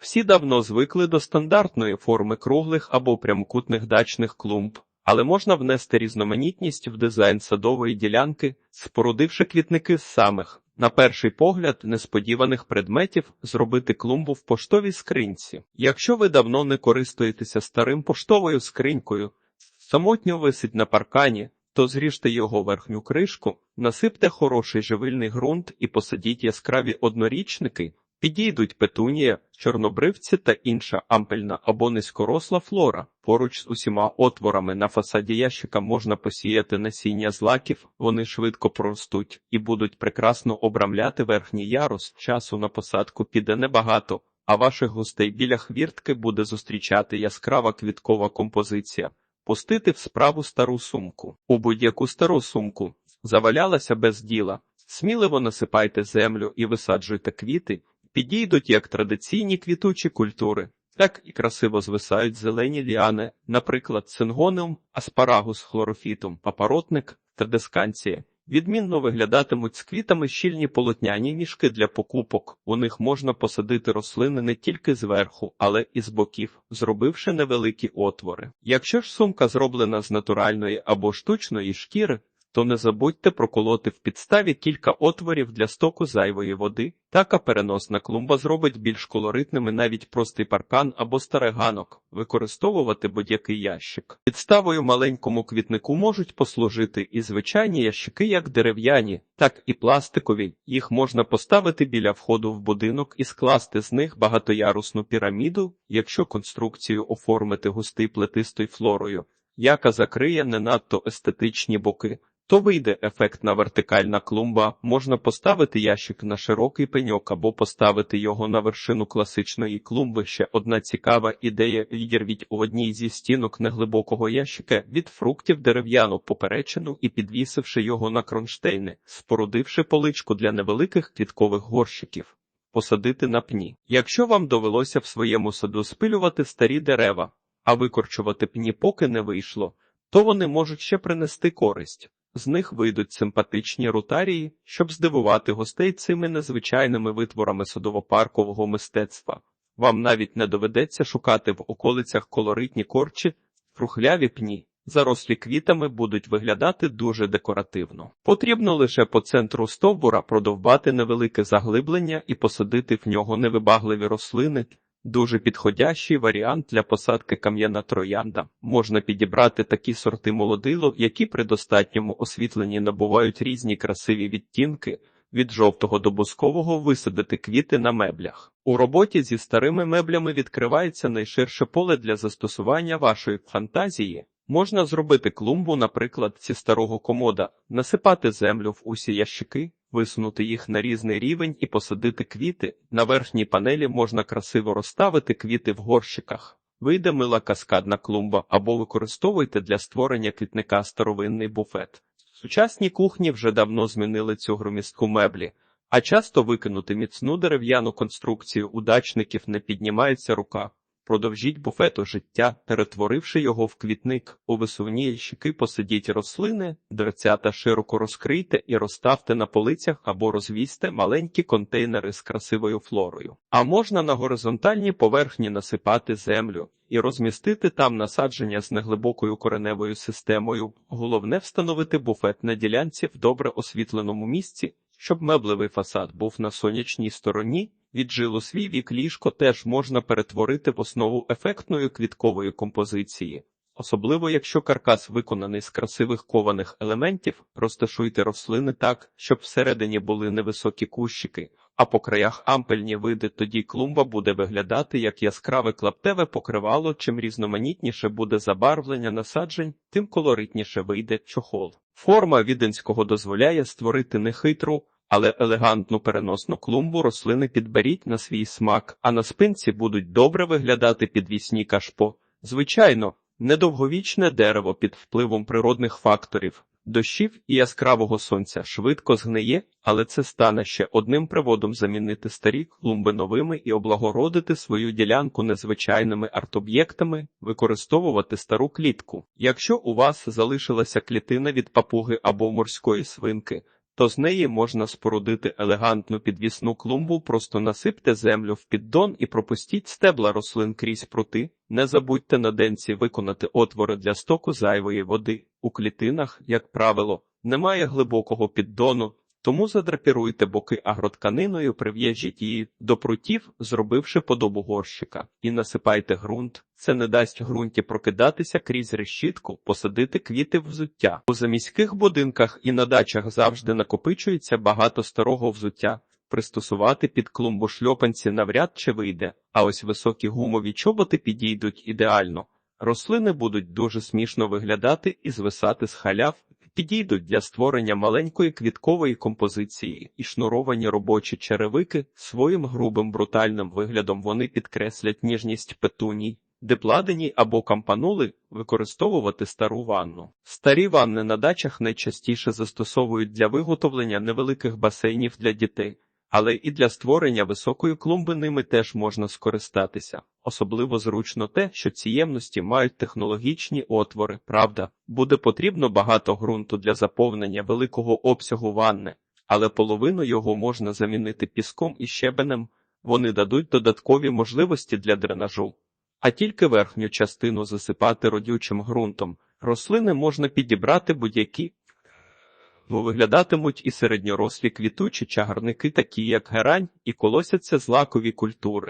Всі давно звикли до стандартної форми круглих або прямокутних дачних клумб, але можна внести різноманітність в дизайн садової ділянки, спорудивши квітники з самих, на перший погляд, несподіваних предметів, зробити клумбу в поштовій скриньці. Якщо ви давно не користуєтеся старим поштовою скринькою, самотньо висить на паркані, то зріжте його верхню кришку, насипте хороший живильний ґрунт і посадіть яскраві однорічники, підійдуть петунія, чорнобривці та інша ампельна або низькоросла флора. Поруч з усіма отворами на фасаді ящика можна посіяти насіння злаків, вони швидко проростуть і будуть прекрасно обрамляти верхній ярус. Часу на посадку піде небагато, а ваших гостей біля хвіртки буде зустрічати яскрава квіткова композиція. Пустити в справу стару сумку. У будь-яку стару сумку завалялася без діла. Сміливо насипайте землю і висаджуйте квіти, підійдуть як традиційні квітучі культури, так і красиво звисають зелені ліани, наприклад, сингониум, аспарагус хлорофітум, папоротник, традесканція. Відмінно виглядатимуть з квітами щільні полотняні мішки для покупок. У них можна посадити рослини не тільки зверху, але і з боків, зробивши невеликі отвори. Якщо ж сумка зроблена з натуральної або штучної шкіри, то не забудьте проколоти в підставі кілька отворів для стоку зайвої води. Така переносна клумба зробить більш колоритними навіть простий паркан або старий ганок, використовувати будь-який ящик. Підставою маленькому квітнику можуть послужити і звичайні ящики, як дерев'яні, так і пластикові. Їх можна поставити біля входу в будинок і скласти з них багатоярусну піраміду, якщо конструкцію оформити густий плетистою флорою, яка закриє не надто естетичні боки. То вийде ефектна вертикальна клумба, можна поставити ящик на широкий пеньок або поставити його на вершину класичної клумби. Ще одна цікава ідея відірвіть у одній зі стінок неглибокого ящика від фруктів дерев'яну поперечину і підвісивши його на кронштейни, спорудивши поличку для невеликих квіткових горщиків. Посадити на пні. Якщо вам довелося в своєму саду спилювати старі дерева, а викорчувати пні поки не вийшло, то вони можуть ще принести користь. З них вийдуть симпатичні ротарії, щоб здивувати гостей цими незвичайними витворами садово-паркового мистецтва. Вам навіть не доведеться шукати в околицях колоритні корчі, фрухляві пні. Зарослі квітами будуть виглядати дуже декоративно. Потрібно лише по центру стовбура продовбати невелике заглиблення і посадити в нього невибагливі рослини, Дуже підходящий варіант для посадки кам'яна троянда. Можна підібрати такі сорти молодилок, які при достатньому освітленні набувають різні красиві відтінки. Від жовтого до бускового висадити квіти на меблях. У роботі зі старими меблями відкривається найширше поле для застосування вашої фантазії. Можна зробити клумбу, наприклад, зі старого комода, насипати землю в усі ящики, висунути їх на різний рівень і посадити квіти. На верхній панелі можна красиво розставити квіти в горщиках. Вийде мила каскадна клумба або використовуйте для створення квітника старовинний буфет. Сучасні кухні вже давно змінили цю громістку меблі, а часто викинути міцну дерев'яну конструкцію удачників не піднімається рука. Продовжіть буфету життя, перетворивши його в квітник. У висувні ящики посадіть рослини, дверцята широко розкрийте і розставте на полицях або розвісьте маленькі контейнери з красивою флорою. А можна на горизонтальній поверхні насипати землю і розмістити там насадження з неглибокою кореневою системою. Головне встановити буфет на ділянці в добре освітленому місці, щоб меблевий фасад був на сонячній стороні. Віджило свій вік ліжко теж можна перетворити в основу ефектної квіткової композиції. Особливо якщо каркас виконаний з красивих кованих елементів, розташуйте рослини так, щоб всередині були невисокі кущики, а по краях ампельні види, тоді клумба буде виглядати як яскраве клаптеве покривало, чим різноманітніше буде забарвлення насаджень, тим колоритніше вийде чохол. Форма віденського дозволяє створити нехитру, але елегантну переносну клумбу рослини підберіть на свій смак, а на спинці будуть добре виглядати підвісні кашпо. Звичайно, недовговічне дерево під впливом природних факторів, дощів і яскравого сонця швидко згниє, але це стане ще одним приводом замінити старі клумби новими і облагородити свою ділянку незвичайними арт-об'єктами, використовувати стару клітку. Якщо у вас залишилася клітина від папуги або морської свинки, то з неї можна спорудити елегантну підвісну клумбу, просто насипте землю в піддон і пропустіть стебла рослин крізь прути. Не забудьте на денці виконати отвори для стоку зайвої води. У клітинах, як правило, немає глибокого піддону, тому задрапіруйте боки агротканиною, прив'яжіть її до прутів, зробивши подобу горщика, і насипайте ґрунт. Це не дасть ґрунті прокидатися крізь решітку, посадити квіти взуття. У заміських будинках і на дачах завжди накопичується багато старого взуття. Пристосувати під клумбу шльопанці навряд чи вийде, а ось високі гумові чоботи підійдуть ідеально. Рослини будуть дуже смішно виглядати і звисати з халяв, підійдуть для створення маленької квіткової композиції і шнуровані робочі черевики своїм грубим брутальним виглядом вони підкреслять ніжність петуній. Де платині або кампанули використовувати стару ванну. Старі ванни на дачах найчастіше застосовують для виготовлення невеликих басейнів для дітей, але і для створення високої клумби ними теж можна скористатися. Особливо зручно те, що ці ємності мають технологічні отвори. Правда, буде потрібно багато ґрунту для заповнення великого обсягу ванни, але половину його можна замінити піском і щебенем. Вони дадуть додаткові можливості для дренажу. А тільки верхню частину засипати родючим ґрунтом. Рослини можна підібрати будь-які, бо виглядатимуть і середньорослі квітучі чагарники, такі як герань, і колосяться злакові культури.